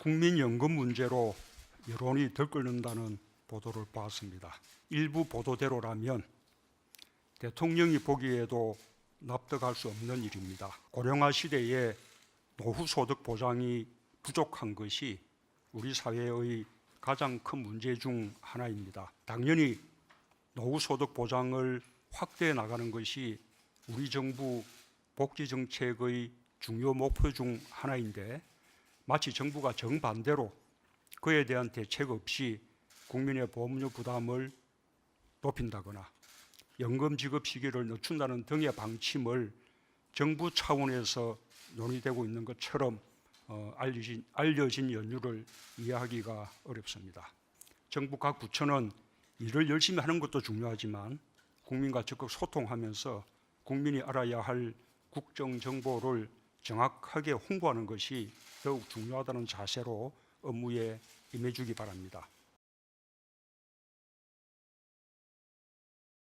국민연금 문제로 여론이 들끓는다는 보도를 봤습니다. 일부 보도대로라면 대통령이 보기에도 납득할 수 없는 일입니다. 고령화 시대에 노후 소득 보장이 부족한 것이 우리 사회의 가장 큰 문제 중 하나입니다. 당연히 노후 소득 보장을 확대해 나가는 것이 우리 정부 복지 정책의 중요 목표 중 하나인데 마치 정부가 정반대로 그에 대한 대책 없이 국민의 보험료 부담을 높인다거나 연금 지급 시기를 늦춘다는 등의 방침을 정부 차원에서 논의되고 있는 것처럼 어, 알려진, 알려진 연유를 이해하기가 어렵습니다. 정부 각 부처는 일을 열심히 하는 것도 중요하지만 국민과 적극 소통하면서 국민이 알아야 할 국정 정보를 정확하게 홍보하는 것이 더욱 중요하다는 자세로 업무에 임해주기 바랍니다.